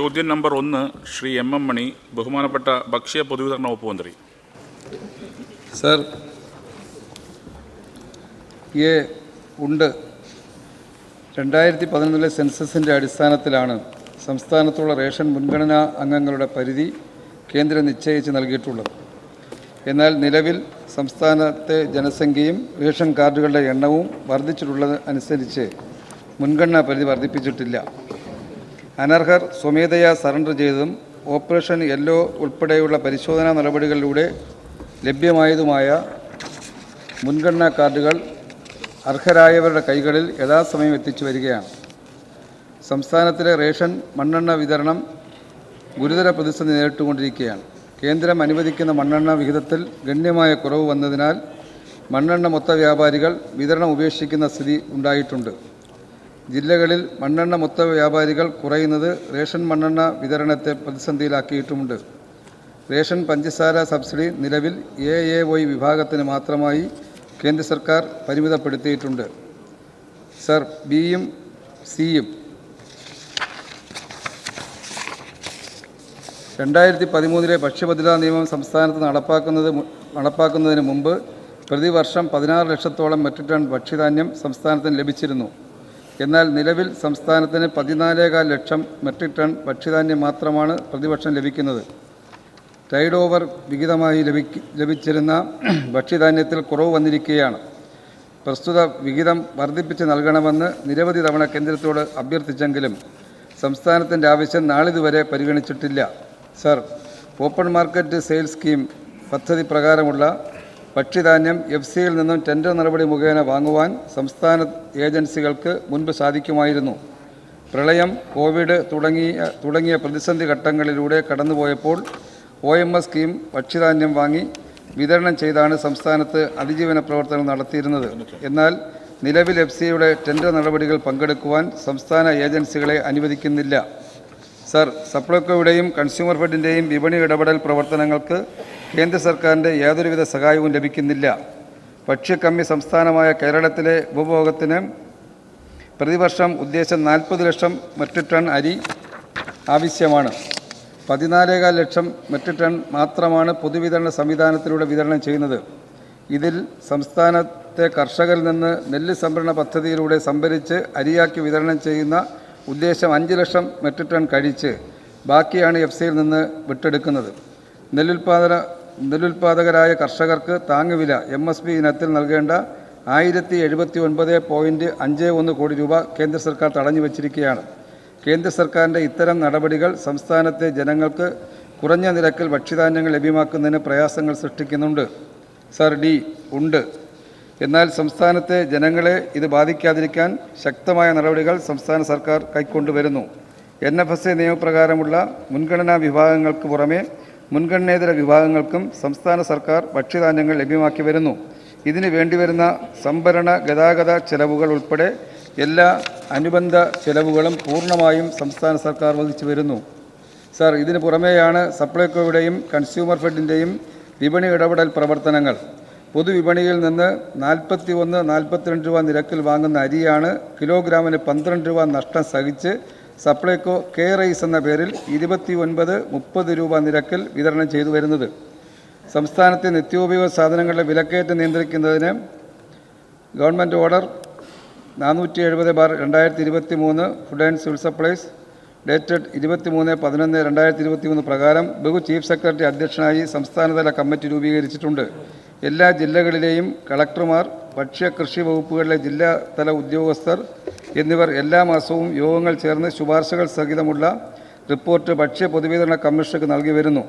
ചോദ്യം നമ്പർ ഒന്ന് Shri M M മണി ബഹുമാനപ്പെട്ട ഭക്ഷ്യ പൊതുവിതരണ വകുപ്പ് മന്ത്രി. സർ എ ഉണ്ട്. രണ്ടായിരത്തി പതിനൊന്നിലെ സെൻസസിന്റെ അടിസ്ഥാനത്തിലാണ് സംസ്ഥാനത്തുള്ള റേഷൻ മുൻഗണനാ അംഗങ്ങളുടെ പരിധി കേന്ദ്രം നിശ്ചയിച്ച് നൽകിയിട്ടുള്ളത്. എന്നാൽ നിലവിൽ സംസ്ഥാനത്തെ ജനസംഖ്യയും റേഷൻ കാർഡുകളുടെ എണ്ണവും വർദ്ധിച്ചിട്ടുള്ളത് അനുസരിച്ച് മുൻഗണനാ പരിധി വർദ്ധിപ്പിച്ചിട്ടില്ല. അനർഹർ സ്വമേധയാ സറണ്ടർ ചെയ്തതും ഓപ്പറേഷൻ യെല്ലോ ഉൾപ്പെടെയുള്ള പരിശോധനാ നടപടികളിലൂടെ ലഭ്യമായതുമായ മുൻഗണനാ കാർഡുകൾ അർഹരായവരുടെ കൈകളിൽ യഥാസമയം എത്തിച്ചു വരികയാണ്. സംസ്ഥാനത്തിലെ റേഷൻ മണ്ണെണ്ണ വിതരണം ഗുരുതര പ്രതിസന്ധി നേരിട്ടുകൊണ്ടിരിക്കുകയാണ്. കേന്ദ്രം അനുവദിക്കുന്ന മണ്ണെണ്ണ വിഹിതത്തിൽ ഗണ്യമായ കുറവ് വന്നതിനാൽ മണ്ണെണ്ണ മൊത്ത വ്യാപാരികൾ വിതരണം ഉപേക്ഷിക്കുന്ന സ്ഥിതി ഉണ്ടായിട്ടുണ്ട്. ജില്ലകളിൽ മണ്ണെണ്ണ മൊത്ത വ്യാപാരികൾ കുറയുന്നത് റേഷൻ മണ്ണെണ്ണ വിതരണത്തെ പ്രതിസന്ധിയിലാക്കിയിട്ടുമുണ്ട്. റേഷൻ പഞ്ചസാര സബ്സിഡി നിലവിൽ എ എ വൈ വിഭാഗത്തിന് മാത്രമായി കേന്ദ്ര സർക്കാർ പരിമിതപ്പെടുത്തിയിട്ടുണ്ട്. സർ ബിയും സിയും രണ്ടായിരത്തി പതിമൂന്നിലെ ഭക്ഷ്യഭദ്രതാ നിയമം സംസ്ഥാനത്ത് നടപ്പാക്കുന്നത് നടപ്പാക്കുന്നതിന് മുമ്പ് പ്രതിവർഷം പതിനാറ് ലക്ഷത്തോളം മെട്രിക് ടൺ ഭക്ഷ്യധാന്യം സംസ്ഥാനത്തിന് ലഭിച്ചിരുന്നു. എന്നാൽ നിലവിൽ സംസ്ഥാനത്തിന് പതിനാലേകാൽ ലക്ഷം മെട്രിക് ടൺ ഭക്ഷ്യധാന്യം മാത്രമാണ് പ്രതിവർഷം ലഭിക്കുന്നത്. ടൈഡ് ഓവർ വിഹിതമായി ലഭിച്ചിരുന്ന ഭക്ഷ്യധാന്യത്തിൽ കുറവ് വന്നിരിക്കുകയാണ്. പ്രസ്തുത വിഹിതം വർദ്ധിപ്പിച്ച് നൽകണമെന്ന് നിരവധി തവണ കേന്ദ്രത്തോട് അഭ്യർത്ഥിച്ചെങ്കിലും സംസ്ഥാനത്തിന്റെ ആവശ്യം നാളിതുവരെ പരിഗണിച്ചിട്ടില്ല. Sir open market sales scheme പദ്ധതി പ്രകാരമുള്ള ഭക്ഷ്യധാന്യം എഫ് സിയിൽ നിന്നും ടെൻഡർ നടപടി മുഖേന വാങ്ങുവാൻ സംസ്ഥാന ഏജൻസികൾക്ക് മുൻപ് സാധിക്കുമായിരുന്നു. പ്രളയം കോവിഡ് തുടങ്ങിയ തുടങ്ങിയ പ്രതിസന്ധി ഘട്ടങ്ങളിലൂടെ കടന്നുപോയപ്പോൾ ഒ എം എസ് സ്കീം ഭക്ഷ്യധാന്യം വാങ്ങി വിതരണം ചെയ്താണ് സംസ്ഥാനത്ത് അതിജീവന പ്രവർത്തനം നടത്തിയിരുന്നത്. എന്നാൽ നിലവിൽ എഫ് സിയുടെ ടെൻഡർ നടപടികൾ പങ്കെടുക്കുവാൻ സംസ്ഥാന ഏജൻസികളെ അനുവദിക്കുന്നില്ല. സർ സപ്ലൈകോയുടെയും കൺസ്യൂമർ ഫെഡിന്റെയും വിപണി ഇടപെടൽ പ്രവർത്തനങ്ങൾക്ക് കേന്ദ്ര സർക്കാരിന്റെ യാതൊരുവിധ സഹായവും ലഭിക്കുന്നില്ല. ഭക്ഷ്യക്കമ്മി സംസ്ഥാനമായ കേരളത്തിലെ ഉപഭോഗത്തിന് പ്രതിവർഷം ഉദ്ദേശം നാൽപ്പത് ലക്ഷം മെട്രിക് ടൺ അരി ആവശ്യമാണ്. പതിനാലേകാൽ ലക്ഷം മെട്രിക് ടൺ മാത്രമാണ് പൊതുവിതരണ സംവിധാനത്തിലൂടെ വിതരണം ചെയ്യുന്നത്. ഇതിൽ സംസ്ഥാനത്തെ കർഷകരിൽ നിന്ന് നെല്ല് സംഭരണ പദ്ധതിയിലൂടെ സംഭരിച്ച് അരിയാക്കി വിതരണം ചെയ്യുന്ന ഉദ്ദേശം അഞ്ച് ലക്ഷം മെട്രിക് ടൺ കഴിച്ച് ബാക്കിയാണ് എഫ് സിയിൽ നിന്ന് വിട്ടെടുക്കുന്നത്. നെല്ലുൽപാദന നെല്ലുൽപാദകരായ കർഷകർക്ക് താങ്ങുവില എം എസ് പി ഇനത്തിൽ നൽകേണ്ട ആയിരത്തി എഴുപത്തി ഒൻപത് പോയിന്റ് അഞ്ച് ഒന്ന് കോടി രൂപ കേന്ദ്ര സർക്കാർ തടഞ്ഞു വച്ചിരിക്കുകയാണ്. കേന്ദ്ര സർക്കാരിന്റെ ഇത്തരം നടപടികൾ സംസ്ഥാനത്തെ ജനങ്ങൾക്ക് കുറഞ്ഞ നിരക്കിൽ ഭക്ഷ്യധാന്യങ്ങൾ ലഭ്യമാക്കുന്നതിന് പ്രയാസങ്ങൾ സൃഷ്ടിക്കുന്നുണ്ട്. സർ ഡി ഉണ്ട്. എന്നാൽ സംസ്ഥാനത്തെ ജനങ്ങളെ ഇത് ബാധിക്കാതിരിക്കാൻ ശക്തമായ നടപടികൾ സംസ്ഥാന സർക്കാർ കൈക്കൊണ്ടുവരുന്നു. എൻ എഫ് എസ് എ നിയമപ്രകാരമുള്ള മുൻഗണനാ വിഭാഗങ്ങൾക്ക് പുറമെ മുൻഗണനേതര വിഭാഗങ്ങൾക്കും സംസ്ഥാന സർക്കാർ ഭക്ഷ്യധാന്യങ്ങൾ ലഭ്യമാക്കി വരുന്നു. ഇതിന് വേണ്ടിവരുന്ന സംഭരണ ഗതാഗത ചെലവുകൾ ഉൾപ്പെടെ എല്ലാ അനുബന്ധ ചെലവുകളും പൂർണമായും സംസ്ഥാന സർക്കാർ വഹിച്ചു വരുന്നു. സാർ ഇതിന് പുറമേയാണ് സപ്ലൈകോയുടെയും കൺസ്യൂമർ ഫെഡിന്റെയും വിപണി ഇടപെടൽ പ്രവർത്തനങ്ങൾ. പൊതുവിപണിയിൽ നിന്ന് നാൽപ്പത്തി ഒന്ന് നാൽപ്പത്തിരണ്ട് രൂപ നിരക്കിൽ വാങ്ങുന്ന അരിയാണ് കിലോഗ്രാമിന് പന്ത്രണ്ട് രൂപ നഷ്ടം സഹിച്ച് സപ്ലൈകോ കെ റൈസ് എന്ന പേരിൽ ഇരുപത്തി ഒൻപത് മുപ്പത് രൂപ നിരക്കിൽ വിതരണം ചെയ്തു വരുന്നത്. സംസ്ഥാനത്തെ നിത്യോപയോഗ സാധനങ്ങളുടെ വിലക്കയറ്റം നിയന്ത്രിക്കുന്നതിന് ഗവൺമെന്റ് ഓർഡർ നാനൂറ്റി എഴുപത് ബാർ രണ്ടായിരത്തി ഇരുപത്തി മൂന്ന് food and civil supplies dated ഇരുപത്തി മൂന്ന് പതിനൊന്ന് രണ്ടായിരത്തി ഇരുപത്തി മൂന്ന് പ്രകാരം ബഹു ചീഫ് സെക്രട്ടറി അധ്യക്ഷനായി സംസ്ഥാനതല കമ്മിറ്റി രൂപീകരിച്ചിട്ടുണ്ട്. എല്ലാ ജില്ലകളിലെയും കളക്ടർമാർ ഭക്ഷ്യ കൃഷി വകുപ്പുകളിലെ ജില്ലാതല ഉദ്യോഗസ്ഥർ എന്നിവർ എല്ലാ മാസവും യോഗങ്ങൾ ചേർന്ന് ശുപാർശകൾ സഹിതമുള്ള റിപ്പോർട്ട് ഭക്ഷ്യ പൊതുവിതരണ കമ്മീഷനുക്ക് നൽകി വരുന്നു.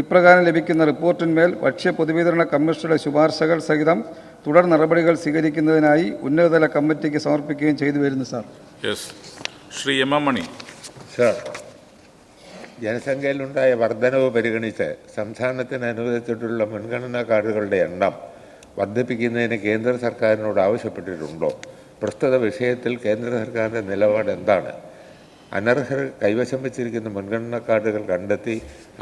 ഇപ്രകാരം ലഭിക്കുന്ന റിപ്പോർട്ടിന്മേൽ ഭക്ഷ്യ പൊതുവിതരണ കമ്മീഷനുടെ ശുപാർശകൾ സഹിതം തുടർ നടപടികൾ സ്വീകരിക്കുന്നതിനായി ഉന്നതതല കമ്മിറ്റിക്ക് സമർപ്പിക്കുകയും ചെയ്തു വരുന്നു sir. Yes Shri M M Mani sir ജനസംഖ്യയിലുണ്ടായ വർധനവ് പരിഗണിച്ച് സംസ്ഥാനത്തിന് അനുവദിച്ചിട്ടുള്ള മുൻഗണനാ കാർഡുകളുടെ എണ്ണം വർദ്ധിപ്പിക്കുന്നതിന് കേന്ദ്ര സർക്കാരിനോട് ആവശ്യപ്പെട്ടിട്ടുണ്ടോ? പ്രസ്തുത വിഷയത്തിൽ കേന്ദ്ര സർക്കാരിന്റെ നിലപാട് എന്താണ് അനർഹർ കൈവശം വച്ചിരിക്കുന്ന മുൻഗണനാ കാർഡുകൾ കണ്ടെത്തി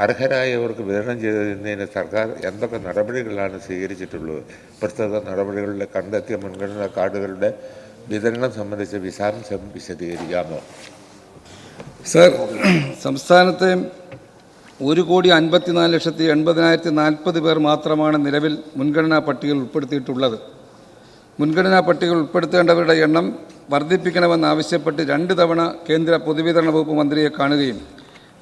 അർഹരായവർക്ക് വിതരണം ചെയ്തതിന് സർക്കാർ എന്തൊക്കെ നടപടികളാണ് സ്വീകരിച്ചിട്ടുള്ളത്? പ്രസ്തുത നടപടികളിൽ കണ്ടെത്തിയ മുൻഗണനാ കാർഡുകളുടെ വിതരണം സംബന്ധിച്ച് വിശദാംശം വിശദീകരിക്കാമോ? സർ സംസ്ഥാനത്തെ ഒരു കോടി അൻപത്തിനാല് ലക്ഷത്തി എൺപതിനായിരത്തി നാൽപ്പത് പേർ മാത്രമാണ് നിലവിൽ മുൻഗണനാ പട്ടികയിൽ ഉൾപ്പെടുത്തിയിട്ടുള്ളത്. മുൻഗണനാ പട്ടികയിൽ ഉൾപ്പെടുത്തേണ്ടവരുടെ എണ്ണം വർദ്ധിപ്പിക്കണമെന്നാവശ്യപ്പെട്ട് രണ്ട് തവണ കേന്ദ്ര പൊതുവിതരണ വകുപ്പ് മന്ത്രിയെ കാണുകയും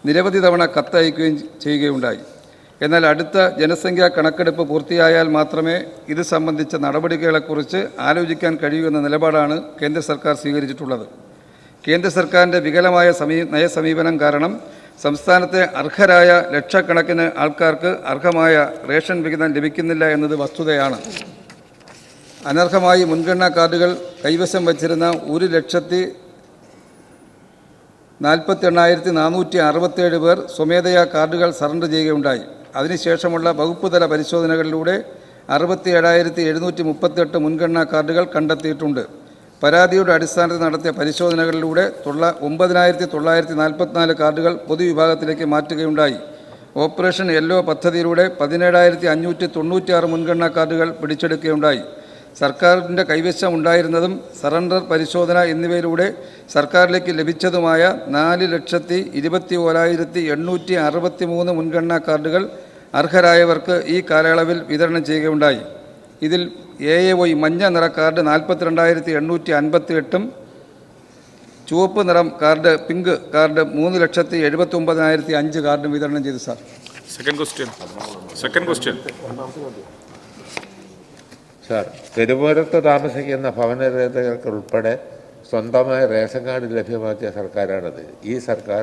നിരവധി തവണ കത്തയക്കുകയും ചെയ്യുകയുണ്ടായി. എന്നാൽ അടുത്ത ജനസംഖ്യാ കണക്കെടുപ്പ് പൂർത്തിയായാൽ മാത്രമേ ഇത് സംബന്ധിച്ച നടപടികളെക്കുറിച്ച് ആലോചിക്കാൻ കഴിയൂ എന്ന നിലപാടാണ് കേന്ദ്ര സർക്കാർ സ്വീകരിച്ചിട്ടുള്ളത്. കേന്ദ്ര സർക്കാരിന്റെ വികലമായ സമീ നയസമീപനം കാരണം സംസ്ഥാനത്തെ അർഹരായ ലക്ഷക്കണക്കിന് ആൾക്കാർക്ക് അർഹമായ റേഷൻ വിഹിതം ലഭിക്കുന്നില്ല എന്നത് വസ്തുതയാണ്. അനർഹമായി മുൻഗണനാ കാർഡുകൾ കൈവശം വച്ചിരുന്ന ഒരു ലക്ഷത്തി നാൽപ്പത്തി എണ്ണായിരത്തി നാനൂറ്റി അറുപത്തേഴ് പേർ സ്വമേധയാ കാർഡുകൾ സറണ്ടർ ചെയ്യുകയുണ്ടായി. അതിനുശേഷമുള്ള വകുപ്പ് തല പരിശോധനകളിലൂടെ അറുപത്തി ഏഴായിരത്തി എഴുന്നൂറ്റി മുപ്പത്തെട്ട് മുൻഗണനാ കാർഡുകൾ കണ്ടെത്തിയിട്ടുണ്ട്. പരാതിയുടെ അടിസ്ഥാനത്തിൽ നടത്തിയ പരിശോധനകളിലൂടെ തൊള്ള ഒമ്പതിനായിരത്തി തൊള്ളായിരത്തി നാൽപ്പത്തിനാല് കാർഡുകൾ പൊതുവിഭാഗത്തിലേക്ക് മാറ്റുകയുണ്ടായി. ഓപ്പറേഷൻ യെല്ലോ പദ്ധതിയിലൂടെ പതിനേഴായിരത്തി അഞ്ഞൂറ്റി തൊണ്ണൂറ്റിയാറ് മുൻഗണനാ കാർഡുകൾ പിടിച്ചെടുക്കുകയുണ്ടായി. സർക്കാരിന്റെ കൈവശം ഉണ്ടായിരുന്നതും സറണ്ടർ പരിശോധന എന്നിവയിലൂടെ സർക്കാരിലേക്ക് ലഭിച്ചതുമായ നാല് ലക്ഷത്തി ഇരുപത്തി ഓരായിരത്തി എണ്ണൂറ്റി അറുപത്തി മൂന്ന് മുൻഗണനാ കാർഡുകൾ അർഹരായവർക്ക് ഈ കാലയളവിൽ വിതരണം ചെയ്യുകയുണ്ടായി. ഇതിൽ എ എ വൈ മഞ്ഞ നിറ കാർഡ് നാൽപ്പത്തിരണ്ടായിരത്തി എണ്ണൂറ്റി അൻപത്തി എട്ടും ചുവപ്പ് നിറം കാർഡ് പിങ്ക് കാർഡ് മൂന്ന് ലക്ഷത്തി എഴുപത്തി ഒമ്പതിനായിരത്തി അഞ്ച് കാർഡും വിതരണം ചെയ്തു sir. Second question second question sir തെരുവോരത്ത് താമസിക്കുന്ന ഭവനരഹിതർക്ക് ഉൾപ്പെടെ സ്വന്തമായ റേഷൻ കാർഡ് ലഭ്യമാക്കിയ സർക്കാരാണത്. ഈ സർക്കാർ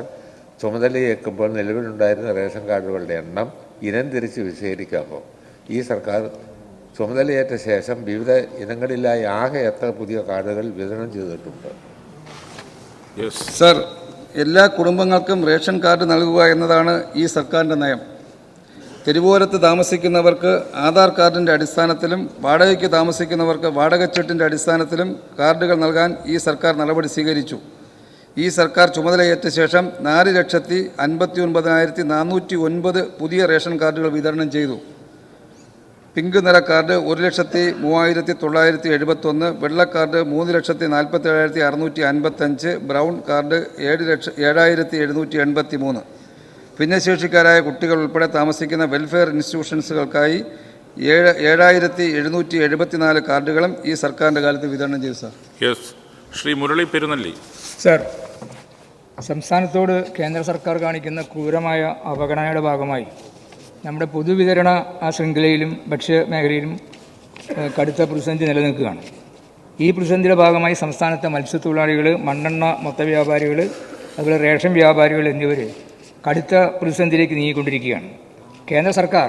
ചുമതലയേക്കുമ്പോൾ നിലവിലുണ്ടായിരുന്ന റേഷൻ കാർഡുകളുടെ എണ്ണം ഇനം തിരിച്ച് വിശദീകരിക്കാമോ? ഈ സർക്കാർ ചുമതലയേറ്റ ശേഷം വിവിധ ഇനങ്ങളിലായി ആകെ എത്ര പുതിയ കാർഡുകൾ വിതരണം ചെയ്തിട്ടുണ്ട്? യെസ് സർ എല്ലാ കുടുംബങ്ങൾക്കും റേഷൻ കാർഡ് നൽകുക എന്നതാണ് ഈ സർക്കാരിന്റെ നയം. തെരുവോരത്ത് താമസിക്കുന്നവർക്ക് ആധാർ കാർഡിന്റെ അടിസ്ഥാനത്തിലും വാടകയ്ക്ക് താമസിക്കുന്നവർക്ക് വാടകച്ചീട്ടിന്റെ അടിസ്ഥാനത്തിലും കാർഡുകൾ നൽകാൻ ഈ സർക്കാർ നടപടി സ്വീകരിച്ചു. ഈ സർക്കാർ ചുമതലയേറ്റ ശേഷം നാല് ലക്ഷത്തി അൻപത്തി ഒൻപതിനായിരത്തി നാനൂറ്റി ഒൻപത് പുതിയ റേഷൻ കാർഡുകൾ വിതരണം ചെയ്തു. പിങ്ക് നിറ കാർഡ് ഒരു ലക്ഷത്തി മൂവായിരത്തി തൊള്ളായിരത്തി എഴുപത്തൊന്ന് വെള്ള കാർഡ് മൂന്ന് ലക്ഷത്തി നാൽപ്പത്തി ഏഴായിരത്തി അറുന്നൂറ്റി അൻപത്തഞ്ച് ബ്രൗൺ കാർഡ് ഏഴ് ലക്ഷ ഏഴായിരത്തി എഴുന്നൂറ്റി എൺപത്തി മൂന്ന് ഭിന്നശേഷിക്കാരായ കുട്ടികൾ ഉൾപ്പെടെ താമസിക്കുന്ന വെൽഫെയർ ഇൻസ്റ്റിറ്റ്യൂഷൻസുകൾക്കായി ഏഴ് ഏഴായിരത്തി എഴുന്നൂറ്റി എഴുപത്തിനാല് കാർഡുകളും ഈ സർക്കാരിന്റെ കാലത്ത് വിതരണം ചെയ്തു sir yes Shri Murali Perunnelli. Sir സംസ്ഥാനത്തോട് കേന്ദ്ര സർക്കാർ കാണിക്കുന്ന ക്രൂരമായ അവഗണനയുടെ ഭാഗമായി നമ്മുടെ പൊതുവിതരണ ആ ശൃംഖലയിലും ഭക്ഷ്യ മേഖലയിലും ഏഹ്, കടുത്ത പ്രതിസന്ധി നിലനിൽക്കുകയാണ്. ഈ പ്രതിസന്ധിയുടെ ഭാഗമായി സംസ്ഥാനത്തെ മത്സ്യത്തൊഴിലാളികൾ മണ്ണെണ്ണ മൊത്ത വ്യാപാരികൾ അതുപോലെ റേഷൻ വ്യാപാരികൾ എന്നിവർ കടുത്ത പ്രതിസന്ധിയിലേക്ക് നീങ്ങിക്കൊണ്ടിരിക്കുകയാണ്. കേന്ദ്ര സർക്കാർ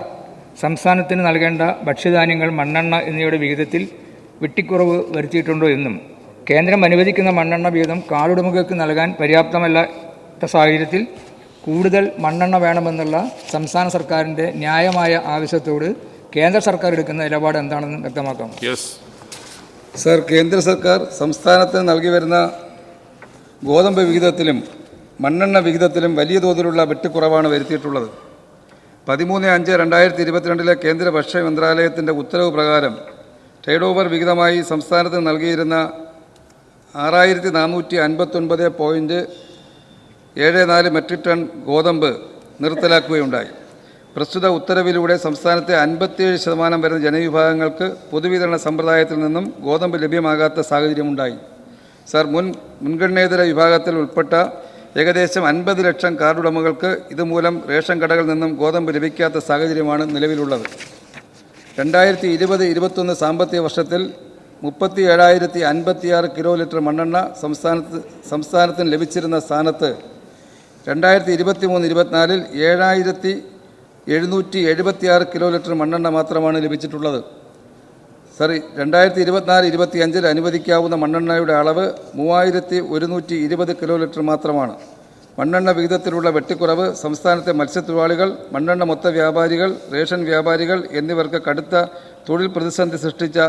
സംസ്ഥാനത്തിന് നൽകേണ്ട ഭക്ഷ്യധാന്യങ്ങൾ മണ്ണെണ്ണ എന്നിവയുടെ വിഹിതത്തിൽ വെട്ടിക്കുറവ് വരുത്തിയിട്ടുണ്ടോ എന്നും കേന്ദ്രം അനുവദിക്കുന്ന മണ്ണെണ്ണ വിഹിതം കാർഡുടമകൾക്ക് നൽകാൻ പര്യാപ്തമല്ലാത്ത സാഹചര്യത്തിൽ കൂടുതൽ മണ്ണെണ്ണ വേണമെന്നുള്ള സംസ്ഥാന സർക്കാരിന്റെ ന്യായമായ ആവശ്യത്തോട് കേന്ദ്ര സർക്കാർ എടുക്കുന്ന നിലപാട് എന്താണെന്ന് വ്യക്തമാക്കാം. യെസ് സർ കേന്ദ്ര സർക്കാർ സംസ്ഥാനത്തിന് നൽകി വരുന്ന ഗോതമ്പ് വിഹിതത്തിലും മണ്ണെണ്ണ വിഹിതത്തിലും വലിയ തോതിലുള്ള വെട്ടിക്കുറവാണ് വരുത്തിയിട്ടുള്ളത്. പതിമൂന്ന് അഞ്ച് രണ്ടായിരത്തി ഇരുപത്തിരണ്ടിലെ കേന്ദ്ര ഭക്ഷ്യ മന്ത്രാലയത്തിന്റെ ഉത്തരവ് പ്രകാരം ട്രേഡ് ഓവർ വിഹിതമായി സംസ്ഥാനത്തിന് നൽകിയിരുന്ന ആറായിരത്തി നാനൂറ്റി അൻപത്തൊൻപത് പോയിന്റ് ഏഴ് നാല് മെട്രിക് ടൺ ഗോതമ്പ് നിർത്തലാക്കുകയുണ്ടായി. പ്രസ്തുത ഉത്തരവിലൂടെ സംസ്ഥാനത്തെ അൻപത്തിയേഴ് ശതമാനം വരുന്ന ജനവിഭാഗങ്ങൾക്ക് പൊതുവിതരണ സമ്പ്രദായത്തിൽ നിന്നും ഗോതമ്പ് ലഭ്യമാകാത്ത സാഹചര്യമുണ്ടായി. സർ മുൻ മുൻഗണനേതര വിഭാഗത്തിൽ ഉൾപ്പെട്ട ഏകദേശം അൻപത് ലക്ഷം കാർഡുടമകൾക്ക് ഇതുമൂലം റേഷൻ കടകളിൽ നിന്നും ഗോതമ്പ് ലഭിക്കാത്ത സാഹചര്യമാണ് നിലവിലുള്ളത്. രണ്ടായിരത്തി ഇരുപത് ഇരുപത്തൊന്ന് സാമ്പത്തിക വർഷത്തിൽ മുപ്പത്തി ഏഴായിരത്തി അൻപത്തിയാറ് കിലോ ലിറ്റർ മണ്ണെണ്ണ സംസ്ഥാനത്ത് സംസ്ഥാനത്തിന് ലഭിച്ചിരുന്ന സ്ഥാനത്ത് രണ്ടായിരത്തി ഇരുപത്തി മൂന്ന് ഇരുപത്തിനാലിൽ ഏഴായിരത്തി എഴുന്നൂറ്റി എഴുപത്തിയാറ് കിലോ ലിറ്റർ മണ്ണെണ്ണ മാത്രമാണ് ലഭിച്ചിട്ടുള്ളത്. സോറി രണ്ടായിരത്തി ഇരുപത്തിനാല് ഇരുപത്തി അഞ്ചിൽ അനുവദിക്കാവുന്ന മണ്ണെണ്ണയുടെ അളവ് മൂവായിരത്തി ഒരുന്നൂറ്റി ഇരുപത് കിലോ ലിറ്റർ മാത്രമാണ്. മണ്ണെണ്ണ വിഹിതത്തിലുള്ള വെട്ടിക്കുറവ് സംസ്ഥാനത്തെ മത്സ്യത്തൊഴിലാളികൾ മണ്ണെണ്ണ മൊത്ത വ്യാപാരികൾ റേഷൻ വ്യാപാരികൾ എന്നിവർക്ക് കടുത്ത തൊഴിൽ പ്രതിസന്ധി സൃഷ്ടിച്ച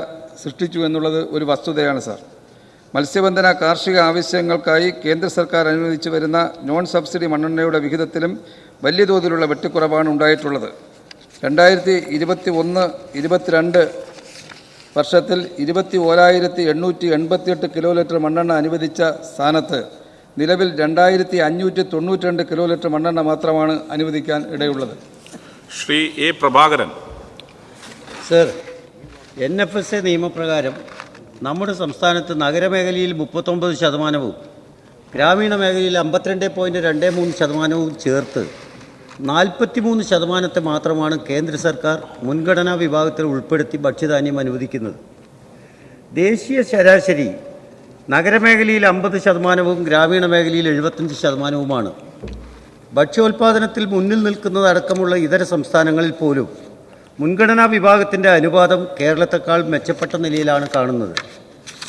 സൃഷ്ടിച്ചു എന്നുള്ളത് ഒരു വസ്തുതയാണ് സാർ. മത്സ്യബന്ധന കാർഷിക ആവശ്യങ്ങൾക്കായി കേന്ദ്ര സർക്കാർ അനുവദിച്ചു വരുന്ന നോൺ സബ്സിഡി മണ്ണെണ്ണയുടെ വിഹിതത്തിലും വലിയ തോതിലുള്ള വെട്ടിക്കുറവാണ് ഉണ്ടായിട്ടുള്ളത്. രണ്ടായിരത്തി ഇരുപത്തി ഒന്ന് ഇരുപത്തിരണ്ട് വർഷത്തിൽ ഇരുപത്തി ഓരായിരത്തി എണ്ണൂറ്റി എൺപത്തിയെട്ട് കിലോ ലിറ്റർ മണ്ണെണ്ണ അനുവദിച്ച സ്ഥാനത്ത് നിലവിൽ രണ്ടായിരത്തി അഞ്ഞൂറ്റി തൊണ്ണൂറ്റി രണ്ട് കിലോ ലിറ്റർ മണ്ണെണ്ണ മാത്രമാണ് അനുവദിക്കാൻ ഇടയുള്ളത്. Shri A Prabhakaran. Sir N F S A നിയമപ്രകാരം നമ്മുടെ സംസ്ഥാനത്ത് നഗരമേഖലയിൽ മുപ്പത്തൊമ്പത് ശതമാനവും ഗ്രാമീണ മേഖലയിൽ അമ്പത്തിരണ്ട് പോയിന്റ് രണ്ട് മൂന്ന് ശതമാനവും ചേർത്ത് നാൽപ്പത്തിമൂന്ന് ശതമാനത്തെ മാത്രമാണ് കേന്ദ്ര സർക്കാർ മുൻഗണനാ വിഭാഗത്തിൽ ഉൾപ്പെടുത്തി ഭക്ഷ്യധാന്യം അനുവദിക്കുന്നത്. ദേശീയ ശരാശരി നഗരമേഖലയിൽ അമ്പത് ശതമാനവും ഗ്രാമീണ മേഖലയിൽ എഴുപത്തഞ്ച് ശതമാനവുമാണ്. ഭക്ഷ്യോൽപാദനത്തിൽ മുന്നിൽ നിൽക്കുന്നതടക്കമുള്ള ഇതര സംസ്ഥാനങ്ങളിൽ പോലും മുൻഗണനാ വിഭാഗത്തിന്റെ അനുപാതം കേരളത്തെക്കാൾ മെച്ചപ്പെട്ട നിലയിലാണ് കാണുന്നത്.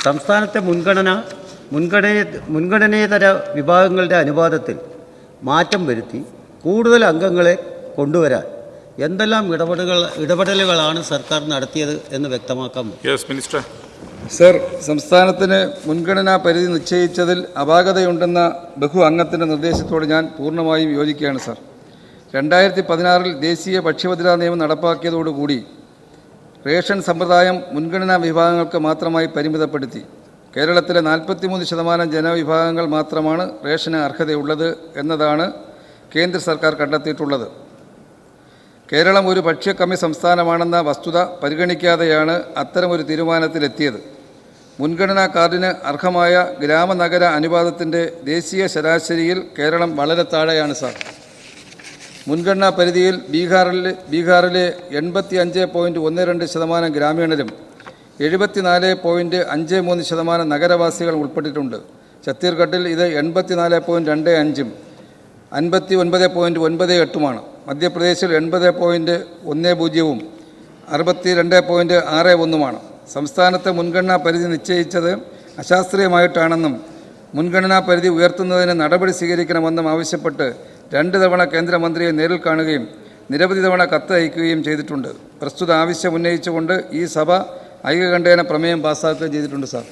സംസ്ഥാനത്തെ മുൻഗണന മുൻഗണന മുൻഗണനേതര വിഭാഗങ്ങളുടെ അനുപാതത്തിൽ മാറ്റം വരുത്തി കൂടുതൽ അംഗങ്ങളെ കൊണ്ടുവരാൻ എന്തെല്ലാം ഇടപെടലുകൾ ഇടപെടലുകളാണ് സർക്കാർ നടത്തിയത് എന്ന് വ്യക്തമാക്കാം. യെസ് മിനിസ്റ്റർ സർ സംസ്ഥാനത്തിന് മുൻഗണനാ പരിധി നിശ്ചയിച്ചതിൽ അപാകതയുണ്ടെന്ന ബഹു അംഗത്തിന്റെ നിർദ്ദേശത്തോട് ഞാൻ പൂർണമായും യോജിക്കുകയാണ് സർ രണ്ടായിരത്തി പതിനാറിൽ ദേശീയ ഭക്ഷ്യഭദ്രതാ നിയമം നടപ്പാക്കിയതോടുകൂടി റേഷൻ സമ്പ്രദായം മുൻഗണനാ വിഭാഗങ്ങൾക്ക് മാത്രമായി പരിമിതപ്പെടുത്തി. കേരളത്തിലെ നാൽപ്പത്തിമൂന്ന് ശതമാനം ജനവിഭാഗങ്ങൾ മാത്രമാണ് റേഷന് അർഹതയുള്ളത് എന്നതാണ് കേന്ദ്ര സർക്കാർ കണ്ടെത്തിയിട്ടുള്ളത്. കേരളം ഒരു ഭക്ഷ്യക്കമ്മി സംസ്ഥാനമാണെന്ന വസ്തുത പരിഗണിക്കാതെയാണ് അത്തരമൊരു തീരുമാനത്തിലെത്തിയത്. മുൻഗണനാ കാർഡിന് അർഹമായ ഗ്രാമനഗര അനുപാതത്തിന്റെ ദേശീയ ശരാശരിയിൽ കേരളം വളരെ താഴെയാണ് സാർ. മുൻഗണനാ പരിധിയിൽ ബീഹാറിൽ ബീഹാറിലെ എൺപത്തി അഞ്ച് പോയിന്റ് ഒന്ന് രണ്ട് ശതമാനം ഗ്രാമീണരും എഴുപത്തിനാല് പോയിന്റ് അഞ്ച് മൂന്ന് ശതമാനം നഗരവാസികളും ഉൾപ്പെട്ടിട്ടുണ്ട്. ഛത്തീസ്ഗഡിൽ ഇത് എൺപത്തിനാല് പോയിന്റ് രണ്ട് അഞ്ചും അൻപത്തി ഒൻപത് പോയിന്റ് ഒൻപത് എട്ടുമാണ്. മധ്യപ്രദേശിൽ എൺപത് പോയിന്റ് ഒന്ന് പൂജ്യവും അറുപത്തി രണ്ട് പോയിന്റ് ആറ് ഒന്നുമാണ് സംസ്ഥാനത്തെ മുൻഗണനാ പരിധി നിശ്ചയിച്ചത് അശാസ്ത്രീയമായിട്ടാണെന്നും മുൻഗണനാ പരിധി ഉയർത്തുന്നതിന് നടപടി സ്വീകരിക്കണമെന്നും ആവശ്യപ്പെട്ട് രണ്ട് തവണ കേന്ദ്രമന്ത്രിയെ നേരിൽ കാണുകയും നിരവധി തവണ കത്ത് അയക്കുകയും ചെയ്തിട്ടുണ്ട്. പ്രസ്തുത ആവശ്യം ഉന്നയിച്ചുകൊണ്ട് ഈ സഭ ഐകകണ്ഠേന പ്രമേയം പാസ്സാക്കുകയും ചെയ്തിട്ടുണ്ട് sir.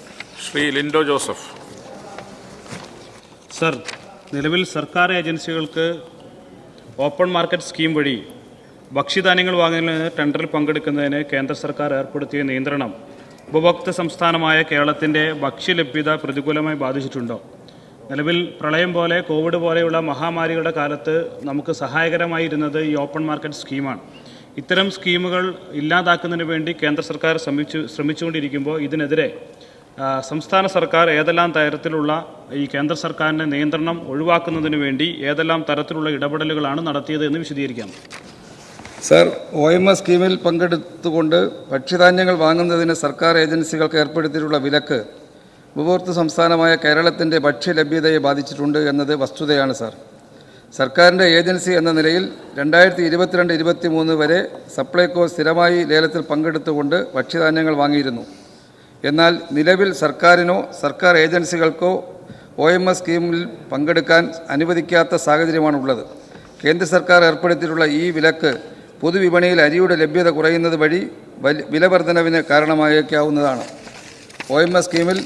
Shri Lindo Joseph. Sir നിലവിൽ സർക്കാർ ഏജൻസികൾക്ക് ഓപ്പൺ മാർക്കറ്റ് സ്കീം വഴി ഭക്ഷ്യധാന്യങ്ങൾ വാങ്ങുന്നതിന് ടെൻഡറിൽ പങ്കെടുക്കുന്നതിന് കേന്ദ്ര സർക്കാർ ഏർപ്പെടുത്തിയ നിയന്ത്രണം ഉപഭോക്തൃ സംസ്ഥാനമായ കേരളത്തിന്റെ ഭക്ഷ്യലഭ്യത പ്രതികൂലമായി ബാധിച്ചിട്ടുണ്ടോ? നിലവിൽ പ്രളയം പോലെ കോവിഡ് പോലെയുള്ള മഹാമാരികളുടെ കാലത്ത് നമുക്ക് സഹായകരമായിരുന്നത് ഈ ഓപ്പൺ മാർക്കറ്റ് സ്കീമാണ്. ഇത്തരം സ്കീമുകൾ ഇല്ലാതാക്കുന്നതിന് വേണ്ടി കേന്ദ്ര സർക്കാർ ശ്രമിച്ചു ശ്രമിച്ചുകൊണ്ടിരിക്കുമ്പോൾ ഇതിനെതിരെ സംസ്ഥാന സർക്കാർ ഏതെല്ലാം തരത്തിലുള്ള ഈ കേന്ദ്ര സർക്കാരിന്റെ നിയന്ത്രണം ഒഴിവാക്കുന്നതിന് വേണ്ടി ഏതെല്ലാം തരത്തിലുള്ള ഇടപെടലുകളാണ് നടത്തിയത് എന്ന് വിശദീകരിക്കാം. സർ ഒ എം എസ് സ്കീമിൽ പങ്കെടുത്തുകൊണ്ട് ഭക്ഷ്യധാന്യങ്ങൾ വാങ്ങുന്നതിന് സർക്കാർ ഏജൻസികൾക്ക് ഏർപ്പെടുത്തിയിട്ടുള്ള വിലക്ക് ഉപഭോക്തൃ സംസ്ഥാനമായ കേരളത്തിന്റെ ഭക്ഷ്യലഭ്യതയെ ബാധിച്ചിട്ടുണ്ട് എന്നത് വസ്തുതയാണ് സാർ. സർക്കാരിന്റെ ഏജൻസി എന്ന നിലയിൽ രണ്ടായിരത്തി ഇരുപത്തിരണ്ട് ഇരുപത്തി മൂന്ന് വരെ സപ്ലൈകോ സ്ഥിരമായി ലേലത്തിൽ പങ്കെടുത്തുകൊണ്ട് ഭക്ഷ്യധാന്യങ്ങൾ വാങ്ങിയിരുന്നു. എന്നാൽ നിലവിൽ സർക്കാരിനോ സർക്കാർ ഏജൻസികൾക്കോ ഒ എം എസ് സ്കീമിൽ പങ്കെടുക്കാൻ അനുവദിക്കാത്ത സാഹചര്യമാണുള്ളത്. കേന്ദ്ര സർക്കാർ ഏർപ്പെടുത്തിയിട്ടുള്ള ഈ വിലക്ക് പൊതുവിപണിയിൽ അരിയുടെ ലഭ്യത കുറയുന്നത് വഴി വലി- വിലവർധനവിന് കാരണമായേക്കാവുന്നതാണ്. ഒ എം എസ് സ്കീമിൽ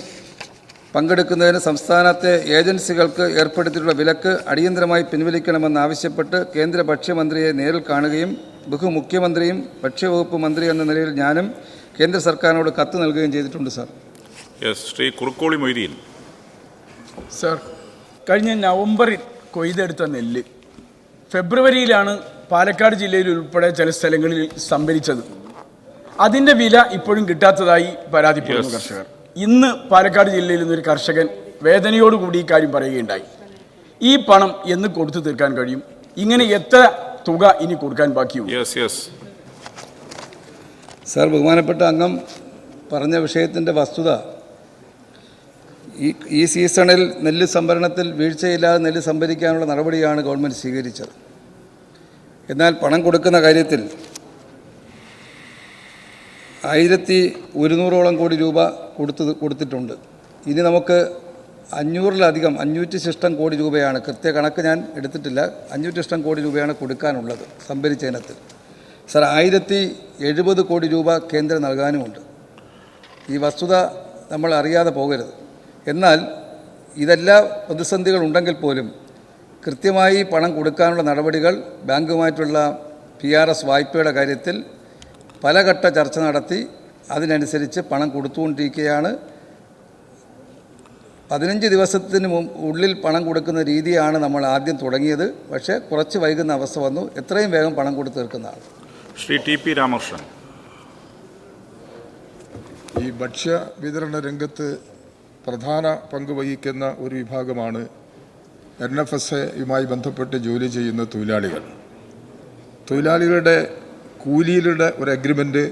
പങ്കെടുക്കുന്നതിന് സംസ്ഥാനത്തെ ഏജൻസികൾക്ക് ഏർപ്പെടുത്തിയിട്ടുള്ള വിലക്ക് അടിയന്തരമായി പിൻവലിക്കണമെന്നാവശ്യപ്പെട്ട് കേന്ദ്ര ഭക്ഷ്യമന്ത്രിയെ നേരിൽ കാണുകയും ബഹുമുഖ്യമന്ത്രിയും ഭക്ഷ്യവകുപ്പ് മന്ത്രി എന്ന നിലയിൽ ഞാനും കേന്ദ്ര സർക്കാരിനോട് കത്ത് നൽകുകയും ചെയ്തിട്ടുണ്ട് sir. Yes Shri Kurukkoli Moideen. Sir കഴിഞ്ഞ നവംബറിൽ കൊയ്തെടുത്ത നെല്ല് ഫെബ്രുവരിയിലാണ് പാലക്കാട് ജില്ലയിൽ ഉൾപ്പെടെ ചില സ്ഥലങ്ങളിൽ സംഭരിച്ചത്. അതിന്റെ വില ഇപ്പോഴും കിട്ടാത്തതായി പരാതിപ്പെടുന്നു കർഷകർ. ഇന്ന് പാലക്കാട് ജില്ലയിൽ നിന്നൊരു കർഷകൻ വേദനയോടുകൂടി ഈ കാര്യം പറയുകയുണ്ടായി. ഈ പണം എന്ന് കൊടുത്തു തീർക്കാൻ കഴിയും. ഇങ്ങനെ എത്ര തുക ഇനി കൊടുക്കാൻ ബാക്കിയുണ്ട്? Yes yes. സാർ ബഹുമാനപ്പെട്ട അംഗം പറഞ്ഞ വിഷയത്തിന്റെ വസ്തുത ഈ ഈ സീസണിൽ നെല്ല് സംഭരണത്തിൽ വീഴ്ചയില്ലാതെ നെല്ല് സംഭരിക്കാനുള്ള നടപടിയാണ് ഗവൺമെന്റ് സ്വീകരിച്ചത്. എന്നാൽ പണം കൊടുക്കുന്ന കാര്യത്തിൽ ആയിരത്തി ഒരുന്നൂറോളം കോടി രൂപ കൊടുത്ത് കൊടുത്തിട്ടുണ്ട്. ഇനി നമുക്ക് അഞ്ഞൂറിലധികം അഞ്ഞൂറ്റി ശിഷ്ടം കോടി രൂപയാണ് കൃത്യ കണക്ക് ഞാൻ എടുത്തിട്ടില്ല അഞ്ഞൂറ്റി ശിഷ്ടം കോടി രൂപയാണ് കൊടുക്കാനുള്ളത് സംഭരിച്ച ഇനത്തിൽ സർ ആയിരത്തി എഴുപത് കോടി രൂപ കേന്ദ്രം നൽകാനുമുണ്ട്. ഈ വസ്തുത നമ്മൾ അറിയാതെ പോകരുത്. എന്നാൽ ഇതെല്ലാ പ്രതിസന്ധികൾ ഉണ്ടെങ്കിൽ പോലും കൃത്യമായി പണം കൊടുക്കാനുള്ള നടപടികൾ ബാങ്കുമായിട്ടുള്ള പി ആർ എസ് വായ്പയുടെ കാര്യത്തിൽ പലഘട്ട ചർച്ച നടത്തി അതിനനുസരിച്ച് പണം കൊടുത്തുകൊണ്ടിരിക്കുകയാണ്. പതിനഞ്ച് ദിവസത്തിന് ഉള്ളിൽ പണം കൊടുക്കുന്ന രീതിയാണ് നമ്മൾ ആദ്യം തുടങ്ങിയത്. പക്ഷേ കുറച്ച് വൈകുന്ന അവസ്ഥ വന്നു. എത്രയും വേഗം പണം കൊടുത്തു തീർക്കുന്നതാണ്. Shri T P Ramakrishnan. ഈ ഭക്ഷ്യ വിതരണ രംഗത്ത് പ്രധാന പങ്ക് വഹിക്കുന്ന ഒരു വിഭാഗമാണ് എൻ എഫ് എസ് എയുമായി ബന്ധപ്പെട്ട് ജോലി ചെയ്യുന്ന തൊഴിലാളികൾ. തൊഴിലാളികളുടെ കൂലിയിലുടെ ഒരു അഗ്രിമെന്റ്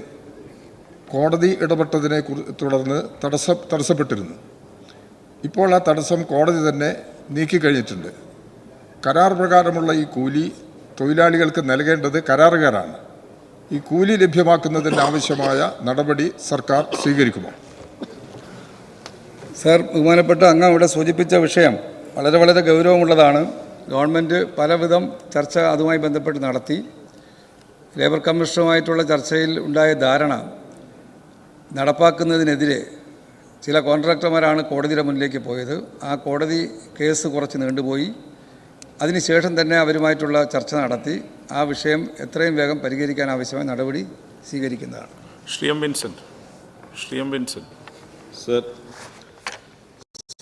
കോടതി ഇടപെട്ടതിനെ തുടർന്ന് തടസ്സ തടസ്സപ്പെട്ടിരുന്നു. ഇപ്പോൾ ആ തടസ്സം കോടതി തന്നെ നീക്കിക്കഴിഞ്ഞിട്ടുണ്ട് കരാർ പ്രകാരമുള്ള ഈ കൂലി തൊഴിലാളികൾക്ക് നൽകേണ്ടത് കരാറുകാരാണ്. ഈ കൂലി ലഭ്യമാക്കുന്നതിന്റെ ആവശ്യമായ നടപടി സർക്കാർ സ്വീകരിക്കുമോ? സർ ബഹുമാനപ്പെട്ട അങ്ങ് ഇവിടെ സൂചിപ്പിച്ച വിഷയം വളരെ വളരെ ഗൗരവമുള്ളതാണ്. ഗവൺമെന്റ് പലവിധം ചർച്ച അതുമായി ബന്ധപ്പെട്ട് നടത്തി. ലേബർ കമ്മീഷനുമായിട്ടുള്ള ചർച്ചയിൽ ഉണ്ടായ ധാരണ നടപ്പാക്കുന്നതിനെതിരെ ചില കോൺട്രാക്ടർമാരാണ് കോടതിയുടെ മുന്നിലേക്ക് പോയത്. ആ കോടതി കേസ് കുറച്ച് നീണ്ടുപോയി. അതിനുശേഷം തന്നെ അവരുമായിട്ടുള്ള ചർച്ച നടത്തി ആ വിഷയം എത്രയും വേഗം പരിഹരിക്കാൻ ആവശ്യമായ നടപടി സ്വീകരിക്കുന്നതാണ്. Shri M Vincent. Shri M Vincent. Sir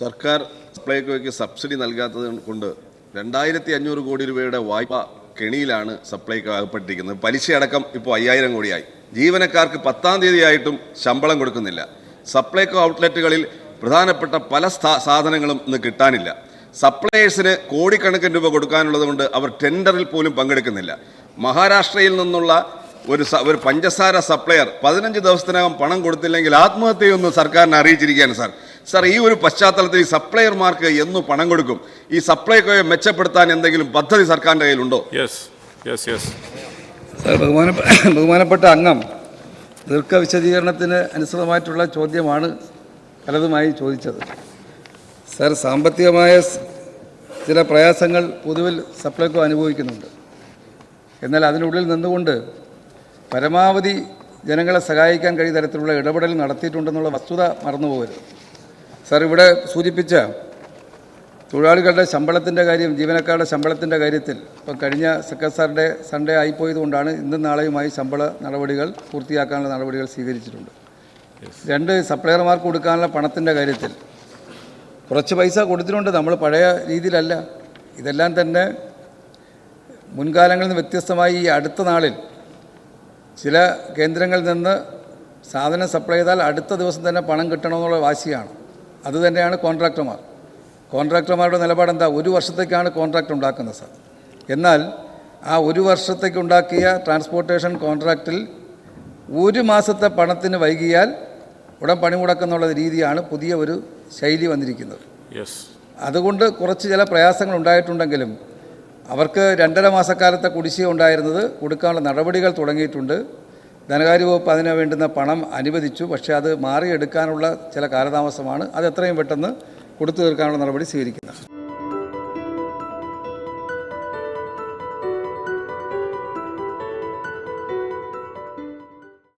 സർക്കാർ സപ്ലൈകോയ്ക്ക് സബ്സിഡി നൽകാത്തത് കൊണ്ട് രണ്ടായിരത്തി അഞ്ഞൂറ് കോടി രൂപയുടെ വായ്പ കെണിയിലാണ് സപ്ലൈകോ അകപ്പെട്ടിരിക്കുന്നത്. പലിശയടക്കം ഇപ്പോൾ അയ്യായിരം കോടിയായി. ജീവനക്കാർക്ക് പത്താം തീയതിയായിട്ടും ശമ്പളം കൊടുക്കുന്നില്ല. സപ്ലൈകോ ഔട്ട്ലെറ്റുകളിൽ പ്രധാനപ്പെട്ട പല സ്ഥാ- സാധനങ്ങളും ഇന്ന് കിട്ടാനില്ല. സപ്ലയേഴ്സിന് കോടിക്കണക്കിന് രൂപ കൊടുക്കാനുള്ളത് കൊണ്ട് അവർ ടെൻഡറിൽ പോലും പങ്കെടുക്കുന്നില്ല. മഹാരാഷ്ട്രയിൽ നിന്നുള്ള ഒരു ഒരു പഞ്ചസാര സപ്ലയർ പതിനഞ്ച് ദിവസത്തിനകം പണം കൊടുത്തില്ലെങ്കിൽ ആത്മഹത്യയൊന്നും സർക്കാരിനെ അറിയിച്ചിരിക്കുകയാണ് സാർ. സാർ ഈ ഒരു പശ്ചാത്തലത്തിൽ ഈ സപ്ലയർമാർക്ക് എന്നു പണം കൊടുക്കും. ഈ സപ്ലൈകോയെ മെച്ചപ്പെടുത്താൻ എന്തെങ്കിലും പദ്ധതി സർക്കാരിന്റെ കയ്യിലുണ്ടോ? യെസ് യെസ് യെസ് സാർ ബഹുമാന ബഹുമാനപ്പെട്ട അംഗം ദീർഘ വിശദീകരണത്തിന് അനുസൃതമായിട്ടുള്ള ചോദ്യമാണ് പലതുമായി ചോദിച്ചത്. സാർ സാമ്പത്തികമായ ചില പ്രയാസങ്ങൾ പൊതുവിൽ സപ്ലൈകോ അനുഭവിക്കുന്നുണ്ട്. എന്നാൽ അതിനുള്ളിൽ നിന്നുകൊണ്ട് പരമാവധി ജനങ്ങളെ സഹായിക്കാൻ കഴിയുന്ന തരത്തിലുള്ള ഇടപെടൽ നടത്തിയിട്ടുണ്ടെന്നുള്ള വസ്തുത മറന്നുപോകരുത്. സാർ ഇവിടെ സൂചിപ്പിച്ച തൊഴിലാളികളുടെ ശമ്പളത്തിന്റെ കാര്യം ജീവനക്കാരുടെ ശമ്പളത്തിന്റെ കാര്യത്തിൽ ഇപ്പം കഴിഞ്ഞ സെക്രട്ടറിയുടെ സൺഡേ ആയിപ്പോയതുകൊണ്ടാണ് ഇന്നും നാളെയുമായി ശമ്പള നടപടികൾ പൂർത്തിയാക്കാനുള്ള നടപടികൾ സ്വീകരിച്ചിട്ടുണ്ട്. രണ്ട് സപ്ലയർമാർക്ക് കൊടുക്കാനുള്ള പണത്തിന്റെ കാര്യത്തിൽ കുറച്ച് പൈസ കൊടുത്തിട്ടുണ്ട്. നമ്മൾ പഴയ രീതിയിലല്ല. ഇതെല്ലാം തന്നെ മുൻകാലങ്ങളിൽ നിന്ന് വ്യത്യസ്തമായി ഈ അടുത്ത നാളിൽ ചില കേന്ദ്രങ്ങളിൽ നിന്ന് സാധനം സപ്ലൈ ചെയ്താൽ അടുത്ത ദിവസം തന്നെ പണം കിട്ടണമെന്നുള്ള വാശിയാണ്. അതുതന്നെയാണ് കോൺട്രാക്ടർമാർ. കോൺട്രാക്ടർമാരുടെ നിലപാട് എന്താ ഒരു വർഷത്തേക്കാണ് കോൺട്രാക്ട് ഉണ്ടാക്കുന്നത് സാർ. എന്നാൽ ആ ഒരു വർഷത്തേക്ക് ഉണ്ടാക്കിയ ട്രാൻസ്പോർട്ടേഷൻ കോൺട്രാക്റ്റിൽ ഒരു മാസത്തെ പണത്തിന് വൈകിയാൽ ഉടൻ പണി മുടക്കുന്നുള്ള രീതിയാണ് പുതിയ ഒരു ശൈലി വന്നിരിക്കുന്നത്. യെസ് അതുകൊണ്ട് കുറച്ച് ചില പ്രയാസങ്ങൾ ഉണ്ടായിട്ടുണ്ടെങ്കിലും അവർക്ക് രണ്ടര മാസക്കാലത്തെ കുടിശ്ശിക ഉണ്ടായിരുന്നത് കൊടുക്കാനുള്ള നടപടികൾ തുടങ്ങിയിട്ടുണ്ട്. ധനകാര്യ വകുപ്പ് അതിന് വേണ്ടുന്ന പണം അനുവദിച്ചു. പക്ഷേ അത് മാറിയെടുക്കാനുള്ള ചില കാലതാമസമാണ് അത് എത്രയും പെട്ടെന്ന് കൊടുത്തു തീർക്കാനുള്ള നടപടി സ്വീകരിക്കുന്നത്.